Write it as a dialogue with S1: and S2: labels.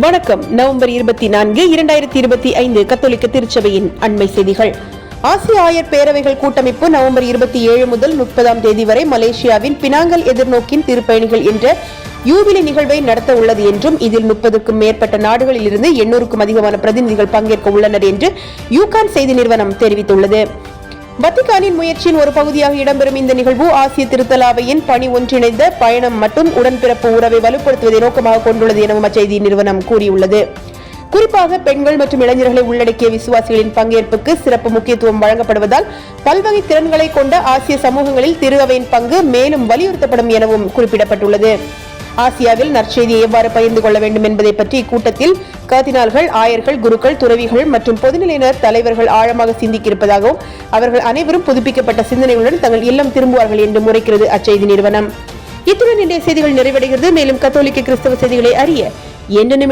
S1: வணக்கம். நவம்பர் இருபத்தி நான்கு இரண்டாயிரத்தி இருபத்தி ஐந்து கத்தோலிக்க திருச்சபையின் அண்மை செய்திகள். ஆசிய ஆயர் பேரவைகள் கூட்டமைப்பு நவம்பர் இருபத்தி ஏழு முதல் முப்பதாம் தேதி வரை மலேசியாவின் பினாங்கல் எதிர்நோக்கின் திருப்பயணிகள் என்ற யூபிலி நிகழ்வை நடத்த உள்ளது என்றும் இதில் முப்பதுக்கும் மேற்பட்ட நாடுகளிலிருந்து எண்ணூறுக்கும் அதிகமான பிரதிநிதிகள் பங்கேற்க உள்ளனர் என்று யூகான் செய்தி நிறுவனம் தெரிவித்துள்ளது. வத்திகானின் முயற்சியின் ஒரு பகுதியாக இடம்பெறும் இந்த நிகழ்வு ஆசிய திருத்தலாவையின் பணி ஒன்றிணைந்த பயணம் மற்றும் உடன்பிறப்பு உறவை வலுப்படுத்துவதை நோக்கமாக கொண்டுள்ளது எனவும் அச்செய்தி நிறுவனம் கூறியுள்ளது. குறிப்பாக பெண்கள் மற்றும் இளைஞர்களை உள்ளடக்கிய விசுவாசிகளின் பங்கேற்புக்கு சிறப்பு முக்கியத்துவம் வழங்கப்படுவதால் பல்வகை திறன்களை கொண்ட ஆசிய சமூகங்களில் திரு அவையின் பங்கு மேலும் வலியுறுத்தப்படும் எனவும் குறிப்பிடப்பட்டுள்ளது. ஆசியாவில் நற்செய்தியை எவ்வாறு பகிர்ந்து கொள்ள வேண்டும் என்பதை பற்றி இக்கூட்டத்தில் கர்தினால்கள் ஆயர்கள் குருக்கள் துறவிகள் மற்றும் பொதுநிலையினர் தலைவர்கள் ஆழமாக சிந்திக்கிருப்பதாகவும் அவர்கள் அனைவரும் புதுப்பிக்கப்பட்ட சிந்தனைகளுடன் தங்கள் இல்லம் திரும்புவார்கள் என்று முறைக்கிறது அச்செய்தி நிறுவனம். இத்துடன் இன்றைய செய்திகள் நிறைவடைகிறது. மேலும் கத்தோலிக்க கிறிஸ்தவ செய்திகளை அறிய எந்த